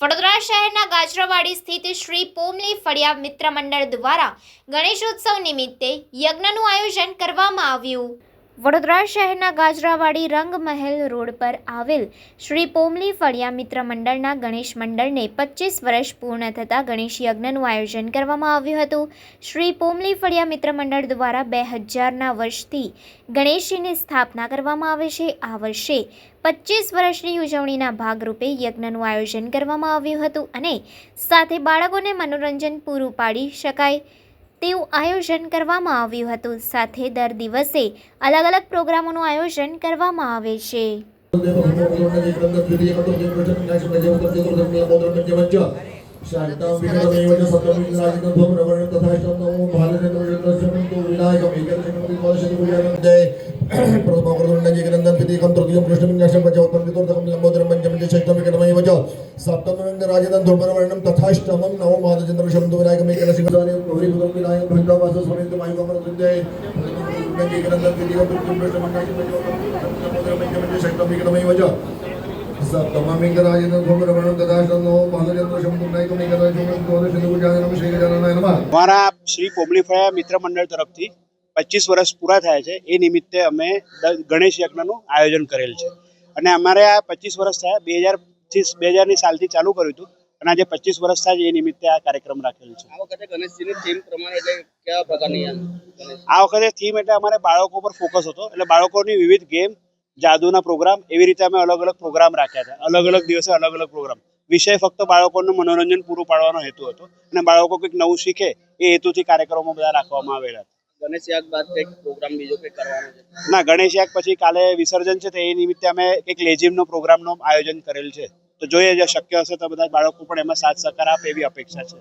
વડોદરા શહેરના ગાજરાવાડી સ્થિત શ્રી પોમલી ફળિયા મિત્ર મંડળ દ્વારા ગણેશોત્સવ નિમિત્તે યજ્ઞનું આયોજન કરવામાં આવ્યું. વડોદરા શહેરના ગાજરાવાડી રંગમહેલ રોડ પર આવેલ શ્રી પોમલી ફળિયા મિત્ર મંડળના ગણેશ મંડળને પચીસ વર્ષ પૂર્ણ થતાં ગણેશ યજ્ઞનું આયોજન કરવામાં આવ્યું હતું. શ્રી પોમલી ફળિયા મિત્ર મંડળ દ્વારા બે હજારના વર્ષથી ગણેશજીની સ્થાપના કરવામાં આવે છે. આ વર્ષે પચીસ વર્ષની ઉજવણીના ભાગરૂપે યજ્ઞનું આયોજન કરવામાં આવ્યું હતું અને સાથે બાળકોને મનોરંજન પૂરું પાડી શકાય. તેવું આયોજન કરવામાં આવ્યું હતું. સાથે દર દિવસે અલગ અલગ પ્રોગ્રામોનું આયોજન કરવામાં આવે છે. પ્રથમ ચ ષષ્ઠમ એકનમય વચ સપ્તમામિંગરાજન ધૂમ્રવર્ણં તથાષ્ટનો ભાલચંદ્ર શંભુનાયકમ એકાદશી દ્વાદશ ગુજાનનમ શ્રી પોમલીફળા મિત્ર મંડળ તરફથી પચીસ વર્ષ પૂરા થયા છે. એ નિમિત્તે અમે ગણેશ યજ્ઞનું આયોજન કરેલ છે. અને અમારે આ પચીસ વર્ષ થયા. બે હજારથી બે હજારની સાલથી ચાલુ કર્યું હતું અને આજે પચીસ વર્ષ થાય એ નિમિત્તે આ કાર્યક્રમ રાખેલો છે. આ વખતે ગણેશજીની થીમ પ્રમાણે એટલે કેવા પ્રકારની આ વખતે થીમ એટલે અમારે બાળકો પર ફોકસ હતો. એટલે બાળકોની વિવિધ ગેમ જાદુના પ્રોગ્રામ એવી રીતે અમે અલગ અલગ પ્રોગ્રામ રાખ્યા હતા. અલગ અલગ દિવસે અલગ અલગ પ્રોગ્રામ વિષય ફક્ત બાળકોનું મનોરંજન પૂરું પાડવાનો હેતુ હતો. અને બાળકો કંઈક નવું શીખે એ હેતુથી કાર્યક્રમો બધા રાખવામાં આવેલા હતા. ગણેશ યાગ બાદ કંઈક પ્રોગ્રામ બીજો કંઈક કરવાનો છે? ના, ગણેશ યાગ પછી કાલે વિસર્જન છે તો એ નિમિત્તે અમે એક લેઝિમનો પ્રોગ્રામનું આયોજન કરેલ છે. તો જોઈએ, જે શક્ય હશે તો બધા બાળકો પણ એમાં સાથ સહકાર આપે એવી અપેક્ષા છે.